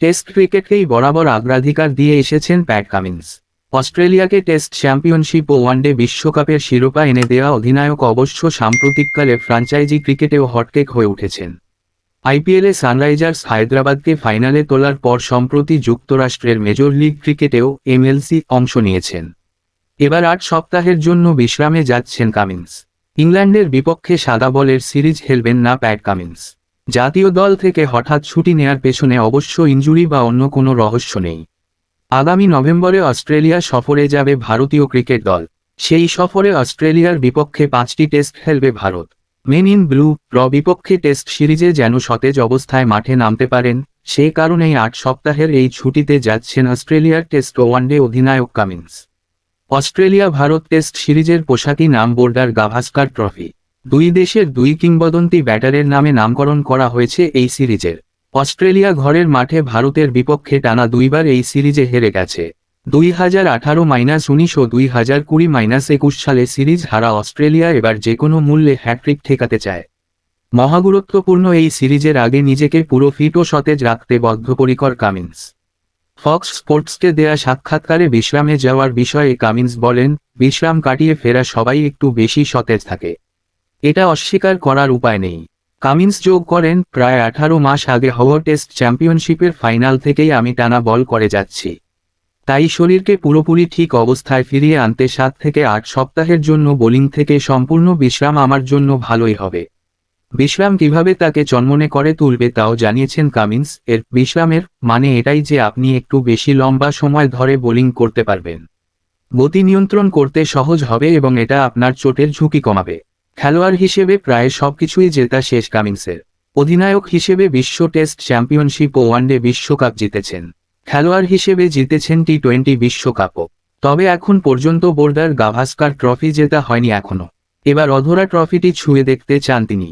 Test ক্রিকেটকেই বরাবর অগ্রাধিকার দিয়ে এসেছেন প্যাট কামিন্স। অস্ট্রেলিয়াকে টেস্ট চ্যাম্পিয়নশিপ ও ওয়ানডে বিশ্বকাপের শিরোপা এনে দেওয়া অধিনায়ক অবশ্য সাম্প্রতিককালে ফ্রাঞ্চাইজি ক্রিকেটেও হটকেক হয়ে উঠেছেন। আইপিএলে সানরাইজার্স হায়দ্রাবাদকে ফাইনালে তোলার পর সম্প্রতি যুক্তরাষ্ট্রের মেজর লিগ ক্রিকেটেও এমএলসি অংশ নিয়েছেন। এবার আট সপ্তাহের জন্য বিশ্রামে যাচ্ছেন কামিন্স। ইংল্যান্ডের বিপক্ষে সাদা বলের সিরিজ খেলবেন না প্যাট কামিন্স। জাতীয় দল থেকে হঠাৎ ছুটি নেয়ার পেছনে অবশ্য ইনজুরি বা অন্য কোনো রহস্য নেই। আগামী নভেম্বরে অস্ট্রেলিয়া সফরে যাবে ভারতীয় ক্রিকেট দল। সেই সফরে অস্ট্রেলিয়ার বিপক্ষে পাঁচটি টেস্ট খেলবে ভারত। মেন ইন ব্লু র বিপক্ষে টেস্ট সিরিজে যেন সতেজ অবস্থায় মাঠে নামতে পারেন সেই কারণেই আট সপ্তাহের এই ছুটিতে যাচ্ছেন অস্ট্রেলিয়ার টেস্ট ওয়ানডে অধিনায়ক কামিন্স। অস্ট্রেলিয়া ভারত টেস্ট সিরিজের পোশাকি নাম বোর্ডার গাভাস্কার ট্রফি। দুই দেশের দুই কিংবদন্তি ব্যাটারের নামে নামকরণ করা হয়েছে এই সিরিজের। অস্ট্রেলিয়া ঘরের মাঠে ভারতের বিপক্ষে টানা দুইবার এই সিরিজে হেরে গেছে। দুই হাজার আঠারো মাইনাস উনিশ ও দুই হাজার কুড়ি মাইনাস একুশ সালে সিরিজ হারা অস্ট্রেলিয়া এবার যে কোনো মূল্যে হ্যাট্রিক ঠেকাতে চায়। মহাগুরুত্বপূর্ণ এই সিরিজের আগে নিজেকে পুরো ফিট ও সতেজ রাখতে বদ্ধপরিকর কামিন্স। ফক্স স্পোর্টসকে দেয়া সাক্ষাৎকারে বিশ্রামে যাওয়ার বিষয়ে কামিন্স বলেন, বিশ্রাম কাটিয়ে ফেরা সবাই একটু বেশি সতেজ থাকে। এটা অস্বীকার করার উপায় নেই। কামিন্স যোগ করেন, প্রায় আঠারো মাস আগে হওয়া টেস্ট চ্যাম্পিয়নশিপের ফাইনাল থেকেই আমি টানা বল করে যাচ্ছি। তাই শরীরকে পুরোপুরি ঠিক অবস্থায় ফিরিয়ে আনতে সাত থেকে আট সপ্তাহের জন্য বোলিং থেকে সম্পূর্ণ বিশ্রাম আমার জন্য ভালোই হবে। বিশ্রাম কীভাবে তাকে চন্মনে করে তুলবে তাও জানিয়েছেন কামিন্স, এর বিশ্রামের মানে এটাই যে আপনি একটু বেশি লম্বা সময় ধরে বোলিং করতে পারবেন। গতি নিয়ন্ত্রণ করতে সহজ হবে এবং এটা আপনার চোটের ঝুঁকি কমাবে। খেলোয়াড় হিসেবে প্রায় সবকিছুই জেতা শেষ কামিংসের। অধিনায়ক হিসেবে বিশ্ব টেস্ট চ্যাম্পিয়নশিপ ও ওয়ানডে বিশ্বকাপ জিতেছেন। খেলোয়াড় হিসেবে জিতেছেন টি টোয়েন্টি বিশ্বকাপও। তবে এখন পর্যন্ত বোর্ডার গাভাস্কার ট্রফি জেতা হয়নি এখনও এবার অধরা ট্রফিটি ছুঁয়ে দেখতে চান তিনি।